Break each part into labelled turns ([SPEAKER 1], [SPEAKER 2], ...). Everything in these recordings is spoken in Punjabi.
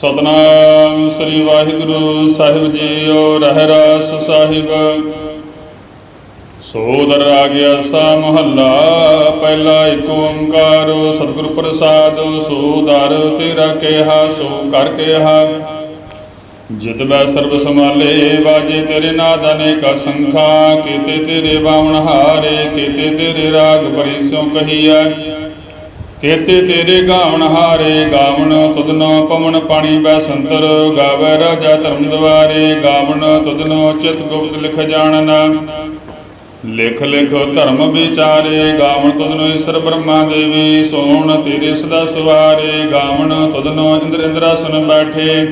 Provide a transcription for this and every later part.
[SPEAKER 1] ਸਤਨਾਮ ਸ੍ਰੀ ਵਾਹਿਗੁਰੂ ਸਾਹਿਬ ਜੀਓ, ਰਹਿ ਸਾਹਿਬ। ਸੋਦਰ ਆ ਗਿਆ ਸਾ ਮਹੱਲਾ, ਪਹਿਲਾ ਏਕ ਓੰਕਾਰ, ਸਤਿਗੁਰ ਪ੍ਰਸਾਦ, ਸੋਦਰ ਤੇਰਾ ਕਿਹਾ, ਸੋ ਕਰ ਕਿਹਾ। ਜਿਤ ਬੈ ਸਰਬ ਸਮਾਲੇ ਵਾਜੇ ਤੇਰੇ ਨਾਦ ਅਨੇਕ ਸੰਖਾ, ਕੀਤੇ ਤੇਰੇ ਬਾਵਣ ਹਾਰੇ, ਕੀਤੇ ਤੇਰੇ ਰਾਗ ਭਰੀ ਸੋ ਕਹੀਐ। ਕੇਤੇ ਤੇਰੇ ਗਾਵਣ ਹਾਰੇ, ਗਾਵਣ ਤੁਧਨੋ ਪਵਨ ਪਾਣੀ ਬੈ ਸੰਤਰ, ਗਾਵੇ ਰਾਜਾ ਧਰਮ ਦਵਾਰੇ, ਗਾਵਣ ਤੁਧਨੋ ਚਿਤ ਗੁਪਤ ਲਿਖ ਜਾਣਨਾ। ਲਿਖ ਲਿਖ ਧਰਮ ਵਿਚਾਰੇ, ਗਾਵਣ ਤੁਧਨੋ ਈਸ਼ਰ ਬ੍ਰਹਮਾ ਦੇਵੀ, ਸੋਣ ਤੇਰੇ ਸਦਾ ਸਵਾਰੇ, ਗਾਵਣ ਤੁਧਨੋ ਇੰਦਰ ਇੰਦਰਾਸਨ ਬੈਠੇ।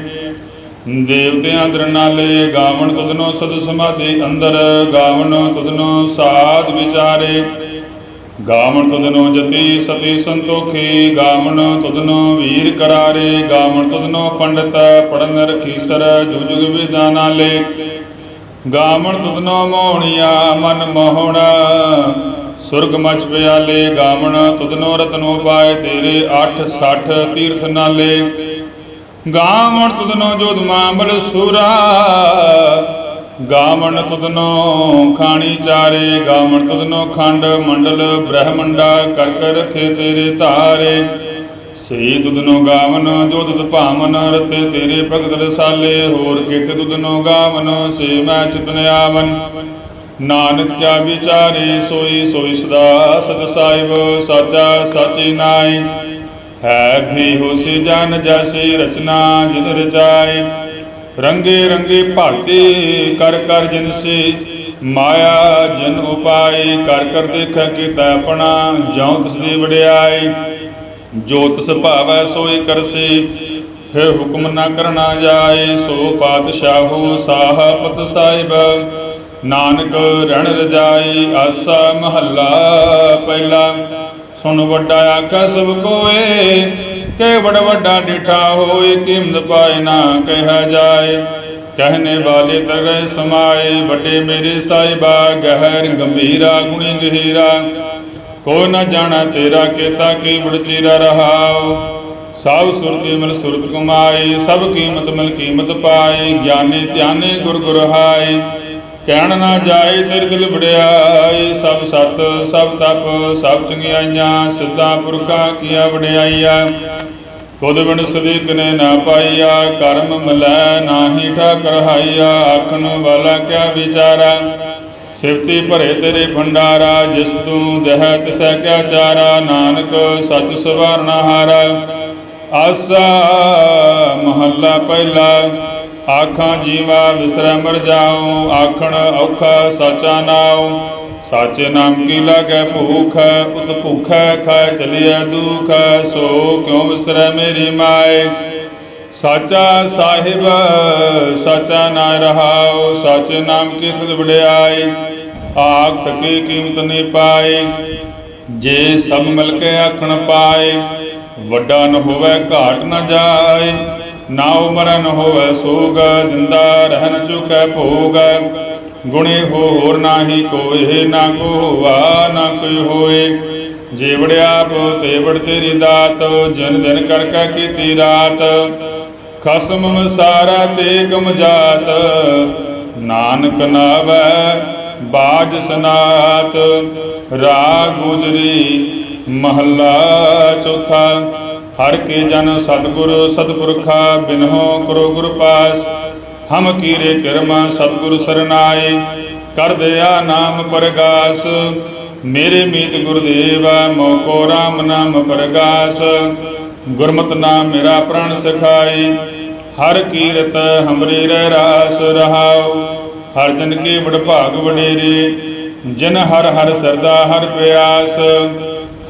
[SPEAKER 1] ਦੇਵਤਿਆਂ ਦਰ ਨਾਲੇ ਗਾਵਣ ਤੁਧਨੋ ਸਦ ਸਮਾਧੀ ਅੰਦਰ, ਗਾਵਣ ਤੁਧਨੋ ਸਾਧ ਵਿਚਾਰੇ। ਗਾਵਣ ਤੁਧਨੋ ਜਤੀ ਸਤੀ ਸੰਤੋਖੀ, ਗਾਵਣ ਤੁਧਨੋ ਵੀਰ ਕਰਾਰੇ, ਗਾਵਣ ਤੁਧਨੋ ਪੰਡਤ ਪੜਨ ਰਖੀਸਰ, ਜੁਗ ਜੁਗ ਵਿਦਾ ਨਾਲੇ ਗਾਵਣ ਤੁਧਨੋ ਮੋਹਣੀਆ, ਮਨ ਮੋਹਣਾ, ਸੁਰਗ ਮਚ ਪਿਆਲੇ। ਗਾਵਣ ਤੁਧਨੋ ਰਤਨੋ ਪਾਏ ਤੇਰੇ 8 60 ਤੀਰਥ ਨਾਲੇ। ਗਾਵਣ ਤੁਧਨੋ ਜੋਧ ਮਾਮਲ ਸੂਰਾ ਗਾਵਣ ਤੁਧਨੋ ਖਾਣੀ ਚਾਰੇ, ਗਾਵਣ ਤੁਧਨੋ ਖੰਡ ਮੰਡਲ ਬ੍ਰਹਮੰਡਾ ਕਰ ਕਰ ਰਖੇ ਤੇਰੇ ਧਾਰੇ। ਸਹੀ ਤੁਧਨੋ ਗਾਵਨ ਜੋ ਤੁਧ ਭਾਵਨ ਰਤੇ ਤੇਰੇ ਭਗਤ ਰਸਾਲੇ। ਹੋਰ ਕੀਤੇ ਤੁਧਨੋ ਗਾਵਨ ਸੇ ਮੈਂ ਚਿਤਨ ਆਵਨ। ਨਾਨਕ ਕਿਆ ਵਿਚਾਰੇ, ਸੋਈ ਸੋਈ ਸਦਾ ਸਚ ਸਾਹਿਬ, ਸਾਚਾ ਸਾਚੀ ਨਾਈ। ਹੈ ਵੀ ਹੋਸੀ ਜਨ ਜੈਸੀ ਰਚਨਾ ਜਿਨ ਰਚਾਏ। ਰੰਗੇ ਰੰਗੇ ਭਾਤੀ ਕਰ ਕਰ ਜਿਨ ਸੇ। ਮਾਇਆ ਜਨ ਉਪਾਈ ਕਰ ਕਰ ਦੇਖੈ ਕੀਤਾ ਆਪਣਾ, ਜਿਉ ਤਿਸ ਦੀ ਵਡਿਆਈ ਜੋ ਤਿਸ ਭਾਵੈ ਸੋਈ ਕਰਸੀ, ਹੈ ਹੁਕਮ ਨਾ ਕਰਨਾ ਜਾਏ। ਸੋ ਪਾਤਸ਼ਾਹੂ ਸਾਹਪਤ ਸਾਹਿਬ, ਨਾਨਕ ਰਣ ਰਜਾਈ ਆਸਾ ਮਹੱਲਾ ਪਹਿਲਾ, ਸੁਣ ਵੱਡਾ ਆਖਾ ਸਭ ਕੋਏ। ਕਿ ਬੜ ਵੱਡਾ ਡਿਠਾ ਹੋਏ, ਕੀਮਤ ਪਾਏ ਨਾ ਕਹਿਆ ਜਾਏ। ਕਹਿਨੇ ਵਾਲੇ ਤਰੇ ਸਮਾਏ, ਵੱਡੇ ਮੇਰੇ ਸਾਹਿਬਾ, ਗਹਿਰ ਗੰਭੀਰਾ, ਗੁਣੀ ਗਹੀਰਾ। ਕੋ ਨਾ ਜਾਣਾ ਤੇਰਾ ਕੀਤਾ ਕੀ ਬੜ ਚੀਰਾ ਰਹਾਉ। ਸਭ ਸੁਰਤੀ ਮਿਲ ਸੁਰਤ ਕਮਾਈ ਸਭ ਕੀਮਤ ਮਿਲ ਕੀਮਤ ਪਾਈ ਗਿਆਨੀ ਧਿਆਨੇ ਗੁਰ ਗੁਰ ਹਾਈ ਕਹਿਣ ਨਾ ਜਾਏ ਤੇਰੇ ਦਿਲ ਵਡਿਆਈ ਸਭ ਸਤ, ਸਭ ਤਪ, ਸਭ ਚੰਗਿਆਈਆਂ, ਸਿੱਧਾ ਪੁਰਖਾ ਕੀਆ ਵਡਿਆਈਆ। ਤੁਧ ਬਿਨ ਸਦੀਕ ਨੇ ਨਾ ਪਾਈਆ, ਕਰਮ ਮਲੈ ਨਾਹੀ ਠਾਕਰ ਹਾਈਆ, ਆਖਣ ਵਾਲਾ ਕਿਆ ਵਿਚਾਰਾ? ਸਿਫਤੀ ਭਰੇ ਤੇਰੇ ਭੰਡਾਰਾ, ਜਿਸ ਤੂੰ ਦਹਿ ਤਿਸੈ ਕਿਆ ਚਾਰਾ? ਨਾਨਕ ਸਚ ਸਵਾਰਨਾ ਹਾਰਾ। ਆਸਾ ਮਹੱਲਾ ਪਹਿਲਾ। ਆਖਾਂ ਜੀਵਾ ਵਿਸਰੈ ਮਰ ਜਾਉ, ਆਖਣ ਔਖਾ ਸਾਚਾ ਨਾਉ। ਸਾਚੇ ਨਾਮ ਕੀ ਲਾਗੈ ਭੂਖ ਉਤ ਭੁਖੈ ਖਾਇ ਚਲਿਐ ਦੁਖ, ਸੋ ਕਿਉ ਵਿਸਰੈ ਮੇਰੀ ਮਾਏ? ਸਾਚਾ ਸਾਹਿਬ, ਸਾਚਾ ਨਾ ਰਹਾਉ, ਸਾਚੇ ਨਾਮ ਕੀ ਤਿਲ ਵਡਿਆਈ? ਆਖ ਤਕੇ ਕੀਮਤ ਨਹੀਂ ਪਾਈ, ਜੇ ਸਭ ਮਿਲ ਕੇ ਆਖਣ ਪਾਏ। ਵੱਡਾ ਨ ਹੋਵੇ ਘਾਟ ਨ ਜਾਏ। ਨਾ ਉਮਰ ਨ ਹੋਵੇ ਸੋਗ ਦਿੰਦਾ ਰਹਿਨ ਚੁਕੈ ਭੋਗ। ਗੁਣੇ ਹੋਰ ਨਾਹੀ ਕੋਏ, ਨਾ ਕੋ ਨਾ ਕੋਈ ਹੋਏ। ਜੀਵੜਿਆ ਬੋ ਤੇਵੜ ਤੇਰੀ ਦਾਤ, ਜਨ ਦਿਨ ਕਰ ਕੈ ਕੀਤੀ ਰਾਤ। ਖਸਮ ਮਸਾਰਾ ਤੇ ਕਮ ਜਾਤ, ਨਾਨਕ ਨਾਵੈ ਬਾਜ ਸਨਾਤ। ਰਾਗ ਗੁਜਰੀ ਮਹੱਲਾ ਚੌਥਾ। ਹਰ ਕੇ ਜਨ ਸਤਗੁਰ ਸਤਪੁਰਖਾ ਬਿਨਹੋ ਕਰੋ ਗੁਰ ਪਾਸ। ਹਮ ਕੀਰੇ ਕਿਰਮਾ ਸਤਗੁਰ ਸਰਨਾਏ, ਕਰ ਦਿਆ ਨਾਮ ਪਰਗਾਸ। ਮੇਰੇ ਮੀਤ ਗੁਰਦੇਵਾ ਮੋਕੋ ਰਾਮ ਨਾਮ ਪਰਗਾਸ। ਗੁਰਮਤਿ ਨਾਮ ਮੇਰਾ ਪ੍ਰਣ ਸਿਖਾਈ ਹਰ ਕੀਰਤ ਹਮਰੇ ਰਹਿ ਰਾਸ ਰਹਾਉ। ਹਰ ਜਨ ਕੇ ਬੜ ਭਾਗ ਵਡੇਰੇ, ਜਿਨ ਹਰ ਹਰ ਸਰਦਾ ਹਰ ਪਿਆਸ।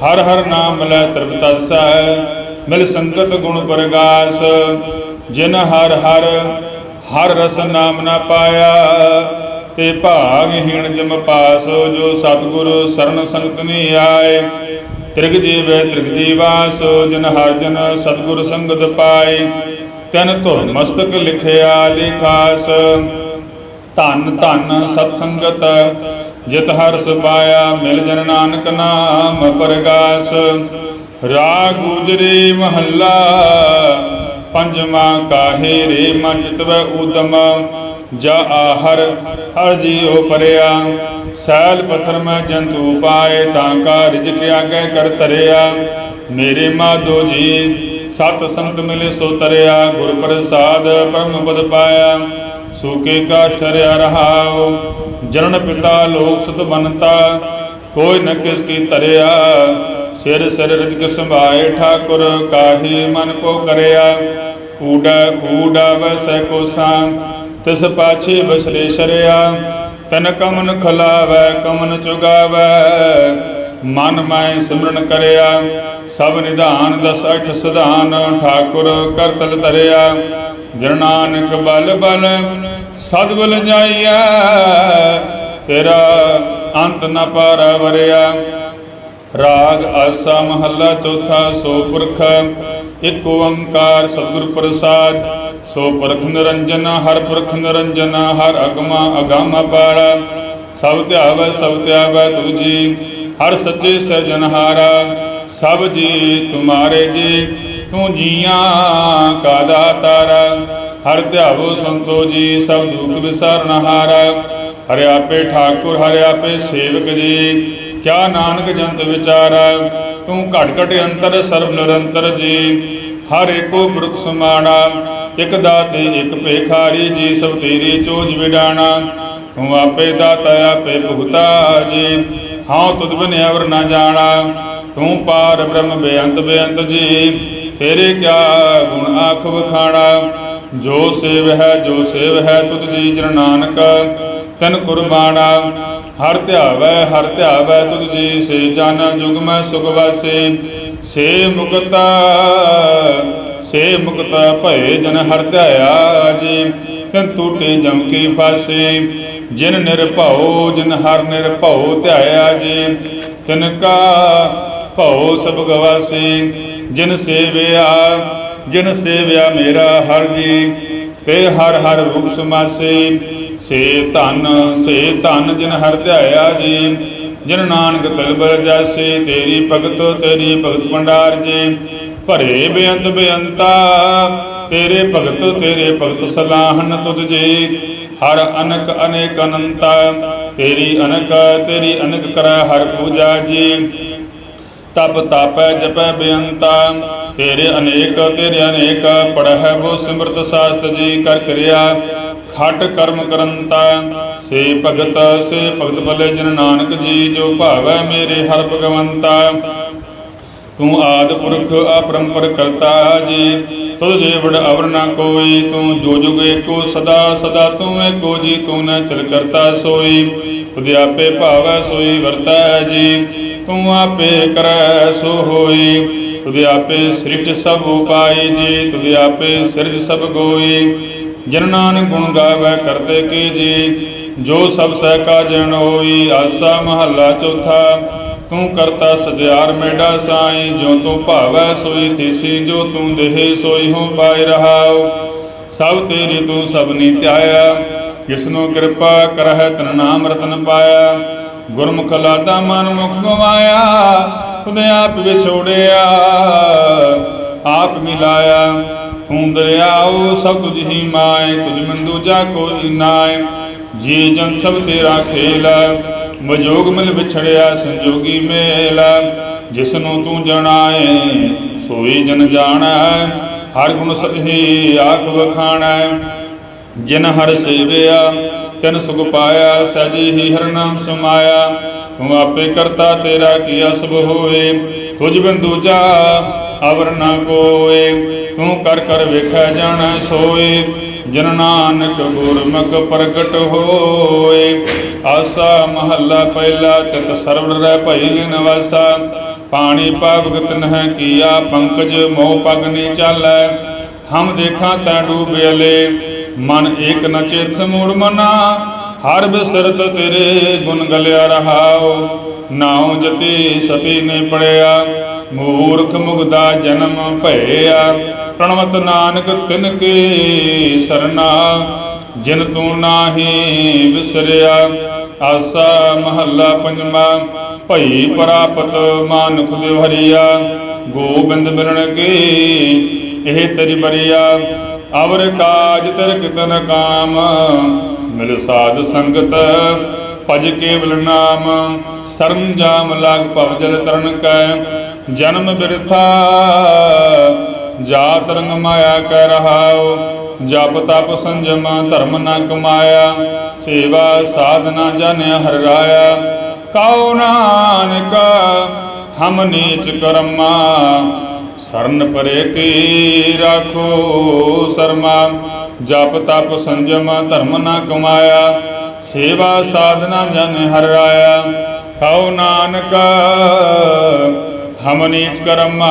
[SPEAKER 1] ਹਰ ਹਰ ਨਾਮ ਲੈ ਤ੍ਰਿਪਤਸੈ ਮਿਲ ਸੰਗਤ ਗੁਣ ਪ੍ਰਗਾਸ, ਜਿਨ ਹਰ ਹਰ ਹਰ ਰਸ ਨਾਮ ਨਾ ਪਾਇਆ। ਤੇ ਭਾਗਹੀਣ ਜਮ ਪਾਸ, ਜੋ ਸਤਿਗੁਰ ਸਰਨ ਸੰਗਤ ਨੀ ਆਏ। ਤ੍ਰਿਗ ਜੀਵੈ ਤ੍ਰਿਗ ਜੀਵਾਸ, ਜਿਨ ਹਰ ਜਨ ਸਤਿਗੁਰ ਸੰਗਤ ਪਾਏ। ਤਨ ਧੁਰ ਮਸਤਕ ਲਿਖਿਆ ਲਿਖਾਸ। ਧਨ ਧਨ ਸਤ ਸੰਗਤ ਜਿਤ ਹਰਸ ਪਾਇਆ, ਮਿਲ ਜਨ ਨਾਨਕ ਨਾਮ ਪਰਗਾਸ। ਰਾਗ ਗੁਜਰੀ ਮਹੱਲਾ, ਪੰਜਵਾ ਕਾਹੇ ਰੇ ਮਨ ਚਿਤਵੈ ਊਦਮ ਜਾ ਆਹਰ ਹਰ ਜੀਉ ਪਰਿਆ, ਸੈਲ ਪਥਰ ਮੈਂ ਜੰਤੂ ਪਾਏ ਤਾਂ ਕਾ ਰਿਜਕ ਆਗੇ ਕਰ ਤਰਿਆ ਮੇਰੇ ਮਾਧੋ ਜੀ, ਸਤ ਸੰਤ ਮਿਲੇ ਸੋ ਤਰਿਆ, ਗੁਰ ਪ੍ਰਸਾਦ ਪਰਮ ਪਦ ਪਾਇਆ, ਸੂਕੇ ਕਾਸ਼ਟ ਹਰਿਆ ਰਹਾਉ, ਜਨਨ ਪਿਤਾ ਲੋਕ ਸੁਤ ਬਨਤਾ, ਕੋਈ ਨ ਕਿਸ ਕੀ ਤਰਿਆ ਸਿਰ ਸਿਰ ਰਿਜਕ ਸੰਭਾਏ ਠਾਕੁਰ, ਕਾਹੀ ਮਨ ਕੋ ਕਰਿਆ? ਊੜਾ ਊੜਾ ਵਸੈ ਕੋਸਾਂ, ਤਿਸ ਪਾਛੇ ਬਸਲੇ ਸ਼ਰਿਆ ਤਨ ਕਮਨ ਖਲਾਵੈ, ਕਮਨ ਚੁਗਾਵੈ। ਮਨ ਮੈਂ ਸਿਮਰਨ ਕਰਿਆ। ਸਭ ਨਿਧਾਨ ਦਸ ਅਠ ਸਧਾਨ, ਠਾਕੁਰ ਕਰਤਲ ਤਰਿਆ ਜਨ ਨਾਨਕ ਬਲ ਬਲ, ਸਦ ਬਲ ਜਾਈਐ। ਤੇਰਾ ਅੰਤ ਨ ਪਾਰਾ ਵਰਿਆ। ਰਾਗ ਆਸਾ ਮਹੱਲਾ ਚੌਥਾ ਸੋ ਪੁਰਖ, ਇੱਕ ਓੰਕਾਰ ਸਤਿਗੁਰ ਪ੍ਰਸਾਦ, ਸੋ ਪੁਰਖ ਨਿਰੰਜਨ, ਹਰ ਪੁਰਖ ਨਿਰੰਜਨ, ਹਰ ਅਗਮਾ ਅਗਮ ਅਪਾਰਾ ਸਭ ਧਿਆਵੈ ਸਭ ਧਿਆਵੈ ਤੁਜੀ ਹਰ ਸੱਚੇ ਸਿਰਜਨਹਾਰਾ ਸਭ ਜੀ ਤੁਮਾਰੇ ਜੀ, ਤੂੰ ਜੀਆਂ ਕਾ ਦਾਤਾਰਾ, ਹਰ ਧਿਆਵੋ ਸੰਤੋ ਜੀ, ਸਭ ਦੁਖ ਵਿਸਰਨਹਾਰਾ ਹਰਿ ਆਪੇ ਠਾਕੁਰ, ਹਰਿ ਆਪੇ ਸੇਵਕ ਜੀ ਕਿਆ ਨਾਨਕ ਜੰਤ ਵਿਚਾਰਾ, ਤੂੰ ਘਟ ਘਟ ਅੰਤਰ, ਸਰਬ ਨਿਰੰਤਰ ਜੀ। ਹਰ ਏਕੋ ਪੁਰਖ ਸਮਾਣਾ, ਇਕ ਦਾਤੇ, ਇਕ ਭੇਖਾਰੀ, ਜੀ ਸਭ ਤੇਰੀ ਚੋਜ ਵਿਡਾਣਾ। ਤੂੰ ਆਪੇ ਦਾਤਾ, ਆਪੇ ਭੁਗਤਾ ਜੀ। ਹਾਂ, ਤੁਧ ਬਿਨ ਅਵਰ ਨਾ ਜਾਣਾ। ਤੂੰ ਪਾਰ ਬ੍ਰਹਮ ਬੇਅੰਤ ਬੇਅੰਤ ਜੀ। ਤੇਰੇ ਕਿਆ ਗੁਣ ਆਖ ਵਖਾਣਾ? ਜੋ ਸੇਵ ਹੈ, ਜੋ ਸੇਵ ਹੈ ਤੁਧ ਜੀ ਜਨ ਨਾਨਕ, ਤਨ ਕੁਰਬਾਨਾ ਹਰ ਧਿਆਵੈ ਹਰ ਧਿਆਵੈ ਤੁਧ ਜੀ ਸੇ ਜਨ ਜੁਗ ਮੈਂ ਸੁਖ ਵਾਸੇ। ਸੇ ਮੁਕਤਾ ਸੇ ਮੁਕਤਾ ਭਏ ਜਨ ਹਰ ਧਿਆਇਆ ਜੀ, ਤਨ ਟੂਟੇ ਜਮ ਕੇ ਫਾਸੇ ਜਿਨ ਨਿਰਭਉ, ਜਿਨ ਹਰ ਨਿਰਭਉ ਧਿਆਇਆ ਜੀ, ਤਿਨ ਕਾ ਭਉ ਸਭ ਗਵਾਸੀ। ਜਿਨ ਸੇਵਿਆ ਜਿਨ ਸੇਵਿਆ ਮੇਰਾ ਹਰ ਜੀ, ਤੇ ਹਰ ਹਰ ਰੂਪ ਸਮਾਸੇ। ਸੇ ਧਨ ਸੇ ਧਨ ਜਿਨ ਹਰ ਧਿਆਇਆ ਜੀ, ਜਿਨ ਨਾਨਕ ਤਲਬਰ ਜਾਸੇ, ਤੇਰੀ ਭਗਤ ਤੇਰੀ ਭਗਤ ਭੰਡਾਰ ਜੀ। ਭਰੇ ਬੇਅੰਤ ਬੇਅੰਤਾ, ਤੇਰੇ ਭਗਤ ਤੇਰੇ ਭਗਤ ਸਲਾਹਨ ਤੁਧ ਜੀ। ਹਰ ਅਨਕ ਅਨੇਕ ਅਨੰਤਾ, ਤੇਰੀ ਅਨਕ ਤੇਰੀ ਅਨਕ ਕਰੈ ਹਰ ਪੂਜਾ ਜੀ। ਤਪ ਤਾਪੈ ਜਪੈ ਬੇਅੰਤਾ, ਤੇਰੇ ਅਨੇਕ ਤੇਰੇ ਅਨੇਕ, ਪੜਹਿ ਬੋ ਸਿਮਰਤ ਸਾਸਤ ਜੀ, ਕਰ ਕਰਿਆ। ਖਟ ਕਰਮ ਕਰੰਤਾ ਸੇ ਭਗਤ ਸੇ ਭਗਤ ਬਲੇ ਜਨ ਨਾਨਕ ਜੀ, ਜੋ ਭਾਵੈ ਮੇਰੇ ਹਰ ਭਗਵੰਤਾ। ਤੂੰ ਆਦ ਪੁਰਖ ਅਪਰੰਪਰ ਕਰਤਾ ਜੀ, ਤੁਧ ਜੇ ਅਵਰ ਨਾ ਕੋਈ, ਤੂੰ ਜੋ ਜੁਗ ਏਕੋ ਸਦਾ ਸਦਾ ਤੂੰ ਏਕੋ ਜੀ, ਤੂੰ ਨ ਚਲ ਕਰਤਾ ਸੋਈ। ਤੁਧ ਆਪੇ ਭਾਵੈ ਸੋਈ ਵਰਤੈ ਜੀ, ਤੂੰ ਆਪੇ ਕਰੈ ਸੋ ਹੋਈ। ਤੁਧ ਆਪੇ ਸ੍ਰਿਸ਼ਟ ਸਭ ਉਪਾਈ ਜੀ, ਤੁਧ ਆਪੇ ਸਿਰਜ ਸਭ ਗੋਈ। ਜਨ ਨਾਨਕ ਗੁਣ ਗਾਵੇ ਕਰਦੇ ਕੀ ਜੀ? ਜੋ ਸਭ ਸਹਿ ਕਾ ਜਨ ਹੋਈ, ਆਸਾ ਮਹੱਲਾ ਚੌਥਾ। ਤੂੰ ਕਰਤਾ ਸਜਿਆਰ ਮੇਡਾ ਸਾਈ, ਜੋ ਤੂੰ ਭਾਵੈ ਸੋਈ ਥੀਸੀ, ਜੋ ਤੂੰ ਦੇਹ ਸੋਈ ਹੋ ਪਾਈ ਰਹਾਉ। ਸਭ ਤੇਰੀ ਤੂੰ ਸਭਨੀ ਧਿਆਇਆ, ਜਿਸਨੂੰ ਕਿਰਪਾ ਕਰਹਿ ਤਨ ਨਾਮ ਰਤਨ ਪਾਇਆ। ਗੁਰਮੁਖ ਲਾਦਾ ਮਨ ਮੁਖ ਗਵਾਇਆ ਤੁਧ ਆਪ ਵਿਛੋੜਿਆ, ਆਪ ਮਿਲਾਇਆ। ਤੂੰ ਦਰਿਆਉ ਸਭ ਤੁਝ ਹੀ ਮਾਏ, ਤੁਝ ਮਨ ਦੂਜਾ ਕੋਈ ਨਾਏ। ਜੀ ਜਨ ਸਭ ਤੇਰਾ ਖੇਲ ਮਜੋਗ ਮਿਲ ਵਿਛੜਿਆ ਸੰਜੋਗੀ ਮੇਲ ਜਿਸ ਤੂੰ ਜਣਾਏ, ਸੋਈ ਜਨ ਜਾਣੈ, ਹਰ ਗੁਣ ਸਭੀ ਆਖ ਵਖਾਣੈ। ਜਿਨ ਹਰ ਸੇਵਿਆ, ਤਿਨ ਸੁਖ ਪਾਇਆ ਸਜੀ ਹੀ ਹਰ ਨਾਮ ਸਮਾਇਆ। ਤੂੰ ਆਪੇ ਕਰਤਾ ਤੇਰਾ ਕੀ ਅਸਬ ਹੋਏ ਤੁਝ ਬਿਨ ਦੂਜਾ ਅਵਰ ਨਾ ਕੋਏ ਤੂੰ ਕਰ ਕਰ ਵੇਖੈ ਜਾਣੈ ਸੋਏ, ਜਨ ਨਾਨਕ ਗੁਰਮੁਖ ਪ੍ਰਗਟ ਹੋਏ। ਆਸਾ ਮਹੱਲਾ ਪਹਿਲਾ ਤਤ ਸਰਵਣ ਰਹਿ ਭਈ ਨਿਵਾਸਾ ਪਾਣੀ ਪਾਵਗਤ ਨਹਿ ਕੀਆ ਪੰਕਜ, ਮੋਹ ਪਗ ਨੀ ਚਾਲੈ। ਹਮ ਦੇਖਾਂ ਤੈ ਡੂਬਿਲੇ ਮਨ ਏਕ ਨਚੇਤ ਸਮੂੜ ਮਨਾ। ਹਰ ਬਿਸਰਤ ਤੇਰੇ ਗੁਣ ਗਲਿਆ ਰਹਾਉ, ਨਾਉ ਜਤੀ ਸਤੀ ਨੇ ਪੜਿਆ ਮੂਰਖ ਮੁਗਦਾ ਜਨਮ ਭਇਆ, ਪ੍ਰਣਵਤ ਨਾਨਕ ਤਿਨ ਕੇ ਸਰਨਾ, ਜਿਨ ਤੂੰ ਨਾਹੀ ਵਿਸਰਿਆ, ਆਸਾ ਮਹੱਲਾ ਪੰਜਵਾ ਭਈ ਪ੍ਰਾਪਤ ਮਾਨੁਖ ਦੇ ਹਰੀਆ ਗੋਬਿੰਦ ਮਿਲਣ ਕੀ, ਇਹ ਤੇਰੀ ਬਰੀਆ, ਅਵਰ ਕਾਜ ਤਰ ਕਿਤਨ ਕਾਮ ਮਿਲ ਸਾਧ ਸੰਗਤ, ਭਜ ਕੇਵਲ ਨਾਮ ਸਰਮ ਜਾਮ ਲਾਗ ਭਵ ਜਲ ਤਰਨ ਕੈ, ਜਨਮ ਬਿਰਥਾ, ਜਾਤ ਰੰਗ ਮਾਇਆ ਕੈ ਰਹਾਉ, ਜਪ ਤਪ ਸੰਜਮ, ਧਰਮ ਨਾ ਕਮਾਇਆ, ਸੇਵਾ ਸਾਧਨਾ ਜਨਿ ਹਰਿ ਰਾਇਆ। ਕਉ ਨਾਨਕ, ਹਮ ਨੀਚ ਕਰਮਾ, ਸਰਨ ਪਰੇ ਕੀ ਰਾਖੋ ਸਰਮਾ। ਜਪ ਤਪ ਸੰਜਮ ਧਰਮ ਨਾ ਕਮਾਇਆ, ਸੇਵਾ ਸਾਧਨਾ ਜਨ ਹਰਿ ਰਾਇਆ। ਕਉ ਨਾਨਕ, ਹਮ ਨੀਚ ਕਰਮਾ,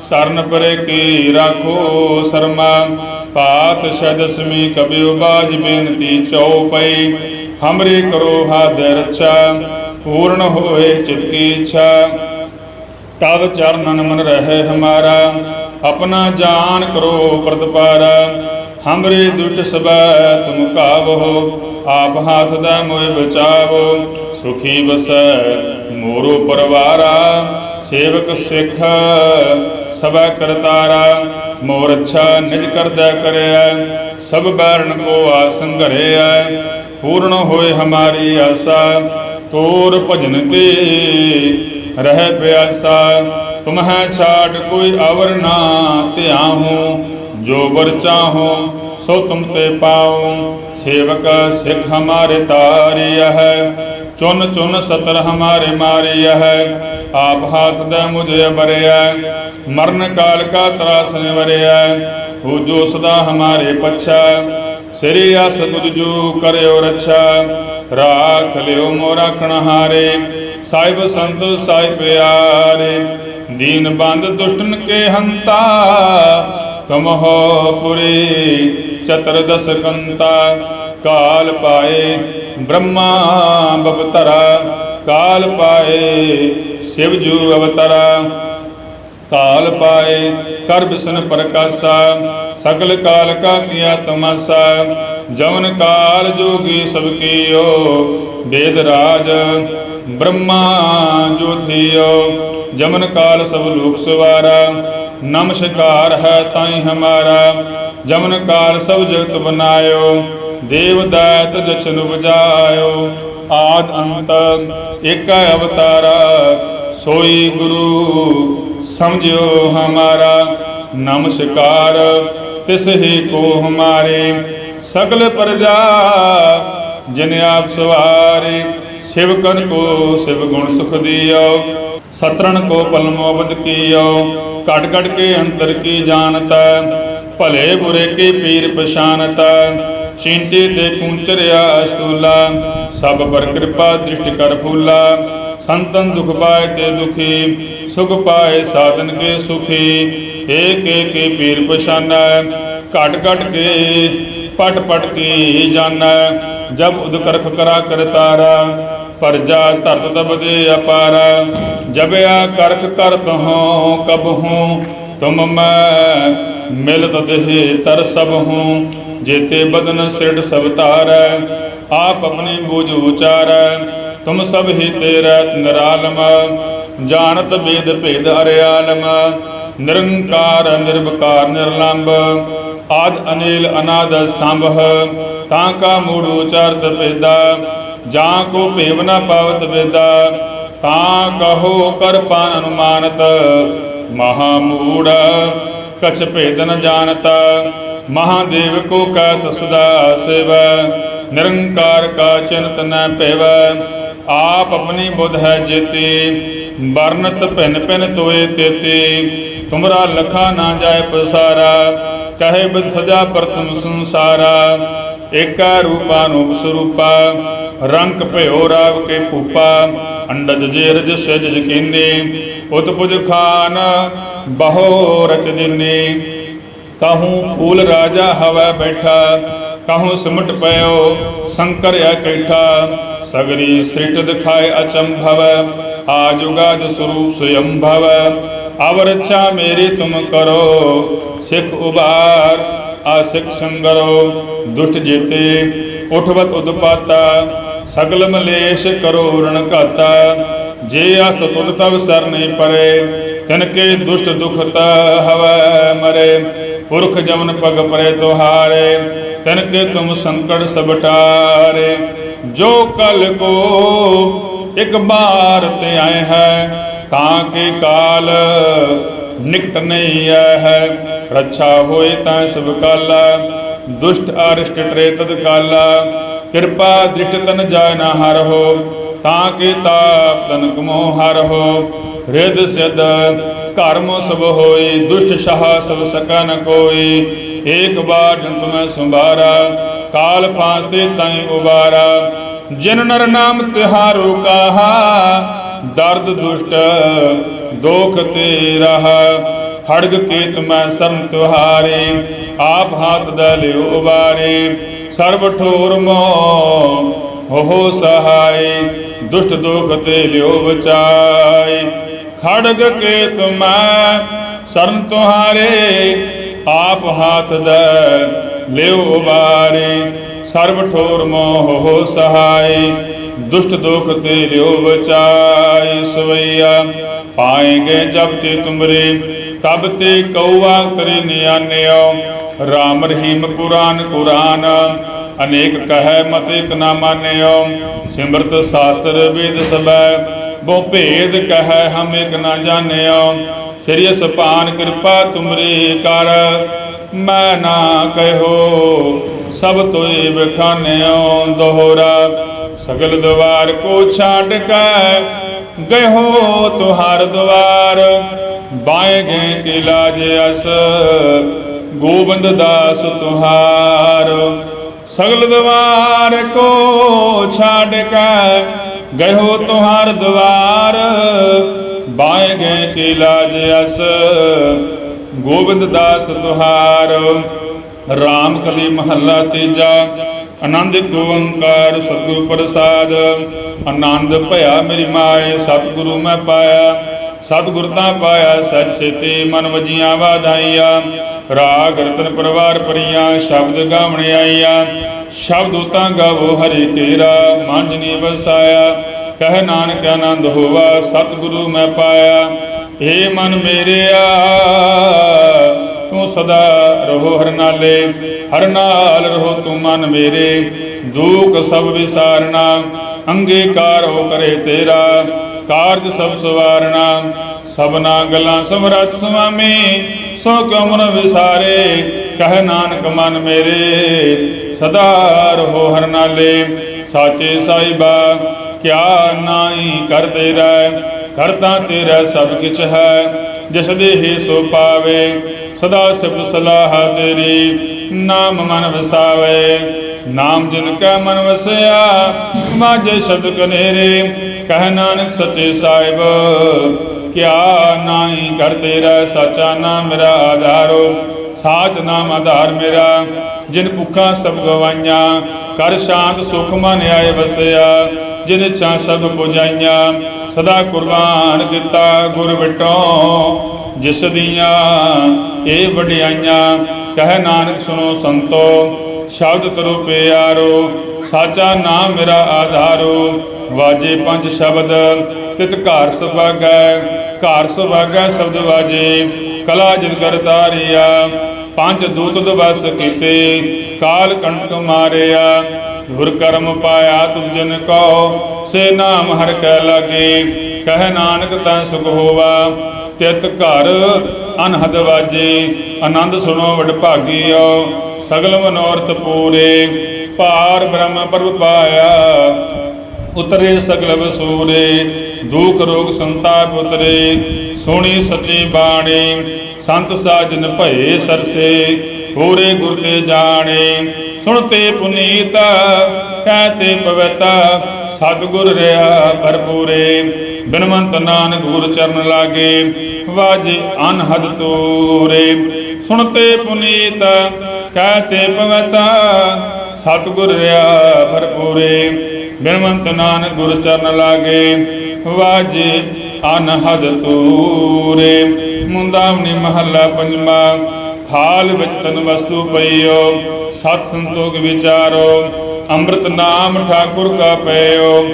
[SPEAKER 1] ਸਰਨ ਪਰੇ ਕੀ ਰਾਖੋ ਸਰਮਾ। ਪਾਤਸ਼ਾਹ ਦਸਮੀ ਕਬਿਉ ਬਾਜ ਬੇਨਤੀ ਚਉਪਈ ਹਮਰੀ ਕਰੋ ਹਾਦੈ ਰੱਛਾ, ਪੂਰਨ ਹੋਏ ਚਿਤ ਕੀ ਇੱਛਾ। ਤਬ ਚਰਨਨ ਮਨ ਰਹਿ ਹਮਾਰਾ, ਆਪਣਾ ਜਾਨ ਕਰੋ ਪ੍ਰਤਪਾਰਾ। ਹਮਰੇ ਦੁਸ਼ਟ ਸਬੈ ਤੁਮ ਕਾਵੋ, ਆਪ ਹਾਥ ਦਾ ਮੋਇ ਬਚਾਵੋ, ਸੁਖੀ ਬਸੈ ਮੋਰੋ ਪਰਵਾਰਾ, ਸੇਵਕ ਸਿੱਖ ਸਬੈ ਕਰਤਾਰਾ, ਮੋਰ ਅੱਛਾ ਨਿਜ ਕਰਦਾ ਕਰਿਆ ਸਭ ਬੈਰਨ ਕੋ ਆਸੰ ਘਰਿਆ ਪੂਰਨ ਹੋਏ ਹਮਾਰੀ ਆਸਾ, ਤੋਰ ਭਜਨ ਕੇ ਰਹਿ ਪਿਆਸਾ, ਤੁਮਹਿ ਛਾਟ ਕੋਈ ਅਵਰ ਨਾ ਧਿਆਹੂ ਜੋ ਬਰ ਚਾਹੋ, ਸੋ ਤੁਮ ਤੇ ਪਾਉ ਸੇਵਕ ਸਿੱਖ ਹਮਾਰੇ ਤਾਰਿਆ ਹੈ ਚੁਨ ਚੁਨ ਸਤਰ ਹਮਾਰੇ ਮਾਰਿਆ ਹੈ ਆਪ ਹਾਥ ਦੇ ਮੁਝੇ ਬਰਿਆ ਮਰਨ ਕਾਲ ਕਾ ਤਰਾਸ ਨਿਵਰਿਆ। ਹੋ ਜੋ ਸਦਾ ਹਮਾਰੇ ਪਛਾ, ਸ੍ਰੀ ਅਸ ਤੁਜ ਕਰਿਓ ਰਛਾ। ਰਾਖ ਲਿਓ ਮੋ ਰੱਖਣ ਹਾਰੇ, ਸਾਹਿਬ ਸੰਤ ਸਾਹਿਬ ਪਿਆਰੇ। ਦੀਨ ਬੰਦ ਦੁਸ਼ਟਨ ਕੇ ਹੰਤਾ ਤੁਮ ਹੋ ਪੁਰੀ ਚਤਰ ਕੰਤਾ ਕਾਲ ਪਾਏ ਬ੍ਰਹਮਾ ਬਵਤਰਾ ਕਾਲ ਪਾਏ ਸ਼ਿਵ ਜੂ ਅਵਤਰਾ ਕਾਲ ਪਾਏ ਕਰ ਬਿਸਨ ਪ੍ਰਕਾਸ਼ਾ ਸਗਲ ਕਾਲ ਕਾ ਕੀਆ ਤਮਾਸਾ ਜਵਨ ਕਾਲ ਜੋਗੀ ਸਭ ਕੀਓ ਵੇਦ ਰਾਜ ਬ੍ਰਹਮਾ ਜੋ ਥਿਓ ਜਮਨ ਕਾਲ ਸਭ ਲੋਕ ਸਵਾਰਾ ਨਮਸਕਾਰ ਹੈ ਤਾਈ ਹਮਾਰਾ, ਜਮਨ ਕਾਲ ਸਭ ਜਗਤ ਬਨਾਇਓ, ਦੇਵ ਦਾਤ ਜਚਨ ਬੁਝਾਇਓ ਆਦ ਅੰਤ ਏਕ ਅਵਤਾਰਾ, ਸੋਈ ਗੁਰੂ ਸਮਝਿਓ ਹਮਾਰਾ ਨਮਸਕਾਰ ਤਿਸ ਹੀ ਕੋ ਹਮਾਰੇ, ਸਗਲ ਪ੍ਰਜਾ, ਜਿਨ ਆਪ ਸਵਾਰੇ ਸਿਵਕਨ ਕੋ ਸਿਵ ਗੁਣ ਸੁਖ ਦਿਓ। ਸਤਰਣ ਕੋ ਪਲਮੋਬਦ ਕੀਓ, ਘਟ ਘਟ ਕੇ ਅੰਤਰ ਕੀ ਜਾਣਤਾ, ਭਲੇ ਬੁਰੇ ਕੀ ਪੀਰ ਪਛਾਨਤਾ ਚਿੰਤੇ ਤੇ ਕੂੰਚਰਿਆ ਅਸਤੂਲਾ, ਸਭ ਪਰ ਕਿਰਪਾ ਦ੍ਰਿਸ਼ਟ ਕਰ ਫੂਲਾ, ਸੰਤਨ ਦੁਖ ਪਾਏ ਤੇ ਦੁਖੀ, ਸੁਖ ਪਾਏ ਸਾਧਨ ਕੇ ਸੁਖੀ, ਏਕ ਏਕ ਪੀਰ ਪਛਾਨੈ, ਘਟ ਘਟ ਕੇ ਪਟ ਪਟ ਕੀ ਜਾਣੈ, ਜਬ ਉਦ ਕਰਖ ਕਰਾ ਕਰਤਾਰਾ ਪਰਜਾ ਧਰਤ ਤਬਦੇ ਅਪਾਰ। ਅਪਾਰਾ ਜਬਿਆ ਕਰਖ ਕਰਤ ਹੋ ਕਬ ਤੁਮ ਮੈਂ ਮਿਲਤ ਦੇਹ ਤਰ ਸਭ ਹੂੰ। ਜੇਤੇ ਬਦਨ ਸਿਰਡ ਸਭ ਤਾਰੈ ਆਪ ਆਪਣੀ ਬੂਝ ਉਚਾਰੈ। ਤੁਮ ਸਭ ਹੀ ਤੇਰਾ ਨਿਰਾਲਮ, ਜਾਣਤ ਵੇਦ ਭੇਦ ਹਰਿਆਲਮ ਨਿਰੰਕਾਰ, ਨਿਰਵਕਾਰ, ਨਿਰਲੰਭ, ਆਦ ਅਨਿਲ ਅਨਾਦ ਸੰਭਹ ਤਾਂ ਕਾ ਮੂੜ ਉਚਾਰਤ ਵੇਦਾ ਜਾਂ ਕੋ ਭੇਵ ਨਾ ਪਾਵਤ ਵੇਦਾ, ਤਾਂ ਕਹੋ ਕਰ ਅਨੁਮਾਨਤ। ਮਹਾ ਮੂੜ, ਕਛ ਭੇਦ ਨ ਜਾਣਤਾ। ਮਹਾਦੇਵ ਕੋ ਕਹਿ ਸਦਾ ਸੇਵੈ, ਨਿਰੰਕਾਰ ਕਾ ਚਿੰਤ ਨ ਪੈਵੈ ਆਪ ਆਪਣੀ ਬੁੱਧ ਹੈ ਜੇਤੀ ਵਰਨਤ ਭਿਨ ਭਿਨ ਤੋਏ ਤੇਤੀ। ਤੁਮਰਾ ਲਖਾ ਨਾ ਜਾਏ ਪਸਾਰਾ, ਕਹੇ ਬਿਦ ਸਜਾ ਪ੍ਰਤਮ ਸੰਸਾਰਾ। ਏਕਾ ਰੂਪਾ ਨੂਪ ਸਰੂਪਾ ਰੰਗ ਭਇਓ ਰਾਵ ਕੇ ਭੂਪਾ, ਅੰਡਜ ਜੇ ਰਜ ਸਜ ਜਕੀਨੇ ਉਤ ਖਾਨ ਬਹੁ ਰਚ ਦਿਨੇ ਕਹੂੰ ਫੂਲ ਰਾਜਾ ਹਵਾ ਬੈਠਾ, ਕਹੂੰ ਸਿਮਟ ਪਇਓ ਸ਼ੰਕਰ ਇਕੱਠਾ ਸਗਰੀ ਸ੍ਰਿਟ ਦਿਖਾਏ ਅਚੰਭਵ, ਆ ਜੁਗਾਦ ਸਰੂਪ ਸੁਯੰਭਵ। ਅਵਰਛਾ ਮੇਰੀ ਤੁਮ ਕਰੋ, ਸਿੱਖ ਉਬਾਰ ਆ ਸਿੱਖ ਸੰਗਰੋ। ਦੁਸ਼ਟ ਜੀਤੇ ਉਠਵਤ ਉਦਪਾਤਾ ਸਗਲ ਮਲੇਸ਼ ਕਰੋ ਰਣ ਘਾਤਾ, ਜੇ ਅਸ ਤੁਧ ਤਵ ਸਰਨੇ ਪਰੇ, ਤਿਨ ਕੇ ਦੁਸ਼ਟ ਦੁਖਤ ਹਵੈ ਮਰੇ, ਪੁਰਖ ਜਮਨ ਪਗ ਪਰੇ ਤੁਹਾਰੇ, ਤਿਨ ਕੇ ਤੁਮ ਸੰਕਟ ਸਭ ਟਾਰੇ। ਜੋ ਕਲ ਕੋ ਇੱਕ ਬਾਰ ਤੇ ਆਏ ਹੈ, ਤਾਂ ਕੇ ਕਾਲ ਨਿਕਟ ਨਹੀਂ ਆਇਆ ਹੈ। ਰੱਛਾ ਹੋਏ ਤਾਂ ਸਭ ਕਾਲਾ, ਦੁਸ਼ਟ ਅਰਿਸ਼ਟ ਟਰੇ ਤਦ ਕਾਲਾ ਕਿਰਪਾ ਦ੍ਰਿਸ਼ਟ ਤਨ ਜਾਇ ਨਾ ਹਰ ਹੋ ਤਾਂ ਕੇ ਤਾਪ ਤਨ ਕਮੋ ਹਰ ਹੋ ਰਿਦ ਸਿਧ ਕਰਮ ਸਭ ਹੋਈ, ਦੁਸ਼ਟ ਸ਼ਾਹ ਸਭ ਸਕਾ ਨ ਕੋਈ। ਏਕ ਬਾਰ ਜੰਤ ਮੈਂ ਸੰਭਾਰਾ, ਕਾਲ ਫਾਸਤੇ ਤਾਈ ਉਬਾਰਾ। ਜਿਨ ਨਰ ਨਾਮ ਤਿਹਾਰੋ ਕਾਹਾ, ਦਰਦ ਦੁਸ਼ਟ ਦੋਖ ਤੇ ਰਹਾ ਖੜਗ ਕੇਤ ਮੈਂ ਸਰਨ ਤੁਹਾਰੇ ਆਪ ਹਾਥ ਦਾ ਲਿਓ ਉਬਾਰੇ। ਸਰਬ ਠੋਰ ਮੋ ਹੋ ਸਹਾਈ, ਦੁਸ਼ਟ ਦੋਖ ਤੇ ਲਿਓ ਬਚਾਈ। ਖੜਗ ਕੇ ਮੈਂ ਸਰਨ ਤੁਹਾਰੇ, ਆਪ ਹਾਥ ਦਾ ਲਿਓ ਉਬਾਰੇ। ਸਰਬ ਠੋਰ ਮੋਹ ਹੋ ਸਹਾਈ, ਦੁਸ਼ਟ ਦੋਖ ਤੇ ਲਿਓ ਬਚਾਈ। ਸਵਈਆ, ਪਾਏਗੇ ਜਬ ਤੇ ਤੁਮਰੇ ਤਬ ਤੇ ਕਉਆ ਕਰੇ ਨਿਆਨਿਓ RAM ਰਹੀਮ ਕੁਰਾਨ ਕੁਰਾਨ। ਅਨੇਕ ਕਹੈ ਮਤ ਇਕ ਨਾ ਮਾਨਿਓ, ਸਿਮਰਤ ਸ਼ਾਸਤਰ ਵੇਦ ਸਬੈ ਬਹੁ ਭੇਦ ਕਹੈ ਹਮ ਇਕ ਨਾ ਜਾਣਿਓ, ਸ੍ਰੀ ਭਾਨ ਕਿਰਪਾ ਤੁਮਰੀ ਕਰ। ਮੈਂ ਨਾ ਕਹਿਓ, ਸਭ ਤੋਏ ਬਖਾਨਿਓ ਦੋਹਰਾ। ਸਗਲ ਦਵਾਰ ਕੋ ਛਾੜ ਕੇ ਗਇਓ ਤੁਹਾਰ ਦਵਾਰ। ਬਾਏ ਗਏ ਕੇ ਲਾਜ ਅਸ, ਗੋਬਿੰਦ ਦਾਸ ਤੁਹਾਰ। ਸਗਲ ਦਵਾਰ ਕੋ ਛਾੜ ਕੇ ਗਇਓ ਤੁਹਾਰ ਦਵਾਰ। ਬਾਏ ਗਏ ਕੇ ਲਾਜ ਅਸ, ਗੋਬਿੰਦ ਦਾਸ ਤੁਹਾਰ। ਰਾਮ ਕਲੀ ਮਹੱਲਾ ਤੀਜਾ, ਆਨੰਦ ਇੱਕ ਓੰਕਾਰ ਸਤਿਗੁਰ ਪ੍ਰਸਾਦ। ਆਨੰਦ ਭਇਆ ਮੇਰੀ ਮਾਏ, ਸਤਿਗੁਰੂ ਮੈਂ ਪਾਇਆ। ਸਤਿਗੁਰ ਤਾਂ ਪਾਇਆ ਸੱਚ ਸੇਤੀ ਮਨ ਵਜੀਆਂ ਵਾਧਾਈਆਂ। ਰਾਗ ਰਤਨ ਪਰਵਾਰ ਪਰੀਆਂ ਸ਼ਬਦ ਗਾਵਣ ਆਈਆਂ। ਸ਼ਬਦ ਤਾਂ ਗਾਵੋ ਹਰੀ ਕੇਰਾ ਮਨ ਜਨੀ ਵਸਾਇਆ। ਕਹਿ ਨਾਨਕ ਆਨੰਦ ਹੋਵਾ, ਸਤਿਗੁਰੂ ਮੈਂ ਪਾਇਆ। ਏ ਮਨ ਮੇਰਿਆ ਤੂੰ ਸਦਾ ਰਹੋ ਹਰ ਨਾਲੇ। ਹਰ ਨਾਲ ਰਹੋ ਤੂੰ ਮਨ ਮੇਰੇ। ਦੁੱਖ ਸਭ ਵਿਸਾਰਨਾ, ਅੰਗੀਕਾਰ ਹੋ ਕਰੇ ਤੇਰਾ। ਕਾਰਜ ਸਭ ਸਵਾਰਣਾ ਸਭਨਾ ਗਲਾਂ ਸਮਰੱਥ ਸੁਆਮੀ ਸੋ ਕਿਉ ਮਨ ਵਿਸਾਰੇ? ਕਹਿ ਨਾਨਕ ਮਨ ਮੇਰੇ, ਸਦਾ ਰਹੋ ਹਰ ਨਾਲੇ, ਸਾਚੇ ਸਾਈਬਾ ਕਿਆ ਨਾਹੀ ਕਰ ਤੇਰਾ ਕਰਤਾ ਤੇਰਾ ਸਭ ਕਿਛ ਹੈ, ਜਿਸ ਦੇਹੀ ਸੋ ਪਾਵੇ, ਸਦਾ ਸਿਫਤ ਸਲਾਹ ਤੇਰੀ, ਨਾਮ ਮਨ ਵਸਾਵੇ। ਨਾਮ ਜਿਨ ਕੈ ਮਨ ਵਸਿਆ, ਮਾਝੇ ਸ਼ਬਦ ਕਨੇਰੇ, ਕਹਿ ਨਾਨਕ ਸੱਚੇ ਸਾਹਿਬ। ਕਿਆ ਨਾਹੀ ਕਰ ਤੇਰਾ, ਸਾਚਾ ਨਾਮ ਮੇਰਾ ਆਧਾਰੋ। ਸਾਚ ਨਾਮ ਆਧਾਰ ਮੇਰਾ, ਜਿਨ ਭੁੱਖਾਂ ਸਭ ਗਵਾਈਆਂ ਕਰ ਸ਼ਾਂਤ ਸੁਖ ਮਨ ਆਏ ਵਸਿਆ। ਜਿਨ ਇੱਛਾ ਸਭ ਪੁਜਾਈਆਂ ਸਦਾ ਕੁਰਬਾਨ ਕੀਤਾ ਗੁਰ ਵਿਟੋ ਜਿਸ ਦੀਆਂ ਇਹ ਵਡਿਆਈਆਂ, ਕਹਿ ਨਾਨਕ ਸੁਣੋ ਸੰਤੋ। ਸ਼ਬਦ ਕਰੋ ਪਿਆਰੋ, ਸਾਚਾ ਨਾਮ ਮੇਰਾ ਆਧਾਰੋ। ਵਾਜੇ ਪੰਜ ਸ਼ਬਦ, ਤਿਤ ਘਰ ਸੁਭਾਗੈ ਘਰ ਸੁਭਾਗੈ ਸ਼ਬਦ ਵਾਜੇ। ਕਲਾ ਜਿਤ ਕਰ ਤਾਰਿਆ, ਪੰਜ ਦੂਤ ਦਵਸ ਕੀਤੇ। ਕਾਲ ਕੰਟਕ ਮਾਰਿਆ, ਗੁਰ ਕਰਮ ਪਾਇਆ ਤੁਧ ਜਨ ਕੋ ਸੇ ਨਾਮ ਹਰ ਕੈ ਲਾਗੇ। ਕਹਿ ਨਾਨਕ ਤਾਂ ਸੁਖ ਹੋਵਾ ਤਿਤ ਘਰ ਅਨਹਦ ਵਾਜੇ, ਆਨੰਦ ਸੁਣੋ ਵਡ ਭਾਗੀਓ ਸਗਲ ਮਨੋਰਥ ਪੂਰੇ, ਭਾਰ ਬ੍ਰਹਮ ਪ੍ਰਭ ਪਾਇਆ। ਉਤਰੇ ਸਗਲ ਵਸੂਰੇ ਦੁਖ ਰੋਗ ਸੰਤਾਪ ਉਤਰੇ, ਸੋਣੀ ਸੱਚੀ ਬਾਣੀ, ਸੰਤ ਸਾਜਨ ਭਏ ਸਰਸੇ ਪੂਰੇ ਗੁਰ ਤੇ ਜਾਣੇ ਸੁਣਤੇ ਪੁਨੀਤ ਕਹਤੇ ਪਵਿੱਤ ਸਤਿਗੁਰ ਰਿਆ ਭਰਪੂਰੇ ਬਿਨਵੰਤ ਨਾਨਕ ਗੁਰ ਚਰਨ ਲਾਗੇ, ਵਾਜੇ ਅਨਹਦ ਤੂਰੇ। ਸੁਣਤੇ ਪੁਨੀਤ, ਕਹਤੇ ਪਵਿੱਤ ਸਤਿਗੁਰ ਰਿਆ ਭਰਪੂਰੇ ਬਿਨਵੰਤ ਨਾਨਕ ਗੁਰ ਚਰਨ ਲਾਗੇ, ਵਾਜੇ ਅਨਹਦ ਤੂਰੇ। ਮੁੰਦਾਵਨੀ ਮਹੱਲਾ ਪੰਜਵਾ, ਥਾਲ ਵਿੱਚ ਤਨ ਵਸਤੂ ਪਈਓ, ਸਤ ਸੰਤੋਖ ਵਿਚਾਰੋ। ਅੰਮ੍ਰਿਤ ਨਾਮ ਠਾਕੁਰ ਕਾ ਪਇਓ,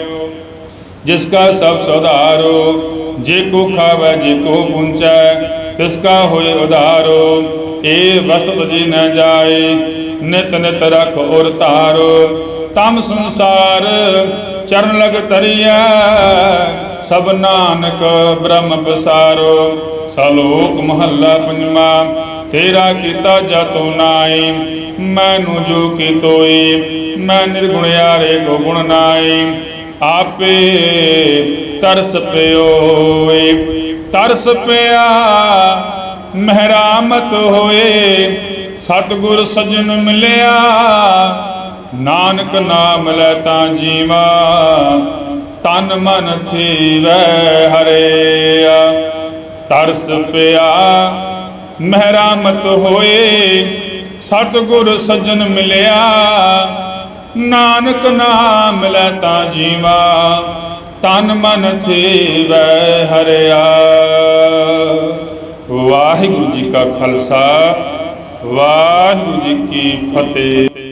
[SPEAKER 1] ਜਿਸ ਕਾ ਸਭ ਸੁਧਾਰੋ, ਜੇ ਕੋ ਖਾਵੇ, ਜੇ ਕੋ ਪੁੰਚੈ ਤਿਸ ਕਾ ਹੋਏ ਉਧਾਰੋ, ਏ ਵਸਤ ਜੀ ਨ ਜਾਏ, ਨਿਤ ਨਿਤ ਰਖ ਔਰ ਧਾਰੋ, ਤਮ ਸੰਸਾਰ ਚਰਨ ਲਗ ਤਰੀਐ ਸਭ ਨਾਨਕ ਬ੍ਰਹਮ ਪਸਾਰੋ, ਸਲੋਕ ਮਹੱਲਾ ਪੰਜਵਾ ਤੇਰਾ ਕੀਤਾ ਜਤੋ ਨਾਈ ਮੈਨੂੰ ਜੋ ਕੀ ਤੋਈ ਮੈਂ ਨਿਰਗੁਣ ਯਾਰੇ ਕੋ ਗੁਣ ਨਾਈ ਆਪੇ ਤਰਸ ਪਿਓਏ ਤਰਸ ਪਿਆ ਮਹਿਰਾਮਤ ਹੋਏ। ਸਤਿਗੁਰ ਸਜਣ ਮਿਲਿਆ, ਨਾਨਕ ਨਾਮ ਲੈ ਤਾਂ ਜੀਵਾ। ਤਨ ਮਨ ਥੀਵੈ ਹਰਿਆ, ਤਰਸ ਪਿਆ ਮਹਿਰਾਮਤ ਹੋਏ, ਸਤਿਗੁਰ ਸੱਜਣ ਮਿਲਿਆ। ਨਾਨਕ ਨਾਮ ਲੈ ਤਾਂ ਜੀਵਾ, ਤਨ ਮਨ ਥੀਵੈ ਹਰਿਆ। ਵਾਹਿਗੁਰੂ ਜੀ ਕਾ ਖਾਲਸਾ, ਵਾਹਿਗੁਰੂ ਜੀ ਕੀ ਫਤਿਹ।